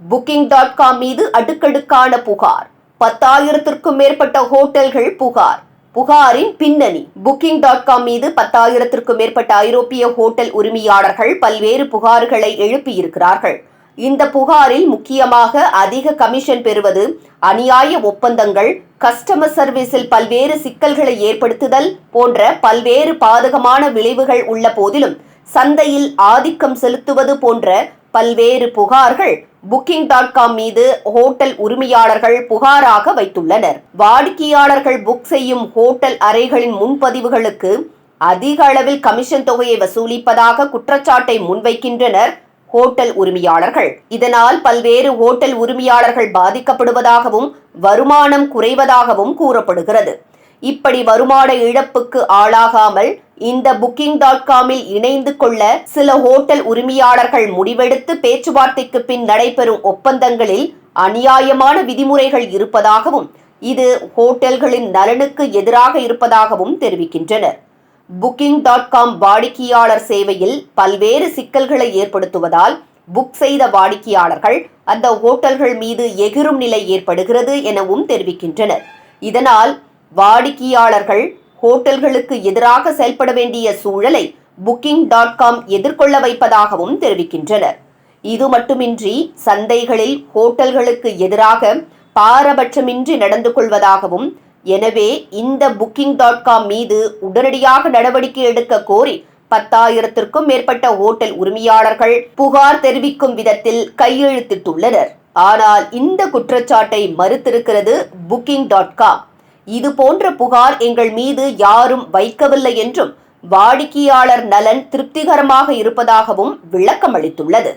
Booking dot com மீது அடுக்கடுக்கான புகார். பத்தாயிரத்திற்கும் மேற்பட்ட ஹோட்டல்கள் புகார். புகாரின் பின்னணி புக்கிங் டாட் காம் மீது பத்தாயிரத்திற்கும் மேற்பட்ட ஐரோப்பிய ஹோட்டல் உரிமையாளர்கள் பல்வேறு புகார்களை எழுப்பியிருக்கிறார்கள். இந்த புகாரில் முக்கியமாக அதிக கமிஷன் பெறுவது அநியாய ஒப்பந்தங்கள் கஸ்டமர் சர்வீஸில் பல்வேறு சிக்கல்களை ஏற்படுத்துதல் போன்ற பல்வேறு பாதகமான விளைவுகள் உள்ள போதிலும் சந்தையில் ஆதிக்கம் செலுத்துவது போன்ற பல்வேறு புகார்கள் புக்கிங் டாட் காம் மீது ஹோட்டல் உரிமையாளர்கள் புகாராக வைத்துள்ளனர். வாடிக்கையாளர்கள் புக் செய்யும் ஹோட்டல் அறைகளின் முன்பதிவுகளுக்கு அதிக அளவில் கமிஷன் தொகையை வசூலிப்பதாக குற்றச்சாட்டை முன்வைக்கின்றனர் ஹோட்டல் உரிமையாளர்கள். இதனால் பல்வேறு ஹோட்டல் உரிமையாளர்கள் பாதிக்கப்படுவதாகவும் வருமானம் குறைவதாகவும் கூறப்படுகிறது. இப்படி வருமான இழப்புக்கு ஆளாகாமல் இந்த புக்கிங் டாட் காமில் இணைந்து கொள்ள சில ஹோட்டல் உரிமையாளர்கள் முடிவெடுத்து பேச்சுவார்த்தைக்கு பின் நடைபெறும் ஒப்பந்தங்களில் அநியாயமான விதிமுறைகள் இருப்பதாகவும் இது ஹோட்டல்களின் நலனுக்கு எதிராக இருப்பதாகவும் தெரிவிக்கின்றனர். புக்கிங் டாட் காம் வாடிக்கையாளர் சேவையில் பல்வேறு சிக்கல்களை ஏற்படுத்துவதால் புக் செய்த வாடிக்கையாளர்கள் அந்த ஹோட்டல்கள் மீது எகிரும் நிலை ஏற்படுகிறது எனவும் தெரிவிக்கின்றனர். இதனால் வாடிக்கையாளர்கள் ஹோட்டல்களுக்கு எதிராக செயல்பட வேண்டிய சூழலை புக்கிங் டாட் காம் எதிர்கொள்ள வைப்பதாகவும் தெரிவிக்கின்றனர். இது மட்டுமின்றி சந்தைகளில் ஹோட்டல்களுக்கு எதிராக பாரபட்சமின்றி நடந்து கொள்வதாகவும் எனவே இந்த புக்கிங் டாட் காம் மீது உடனடியாக நடவடிக்கை எடுக்க கோரி பத்தாயிரத்திற்கும் மேற்பட்ட ஹோட்டல் உரிமையாளர்கள் புகார் தெரிவிக்கும் விதத்தில் கையெழுத்திட்டுள்ளனர். ஆனால் இந்த குற்றச்சாட்டை மறுத்திருக்கிறது புக்கிங் டாட் காம் இது போன்ற புகார் எங்கள் மீது யாரும் வைக்கவில்லை என்றும் வாடிக்கையாளர் நலன் திருப்திகரமாக இருப்பதாகவும் விளக்கமளித்துள்ளது.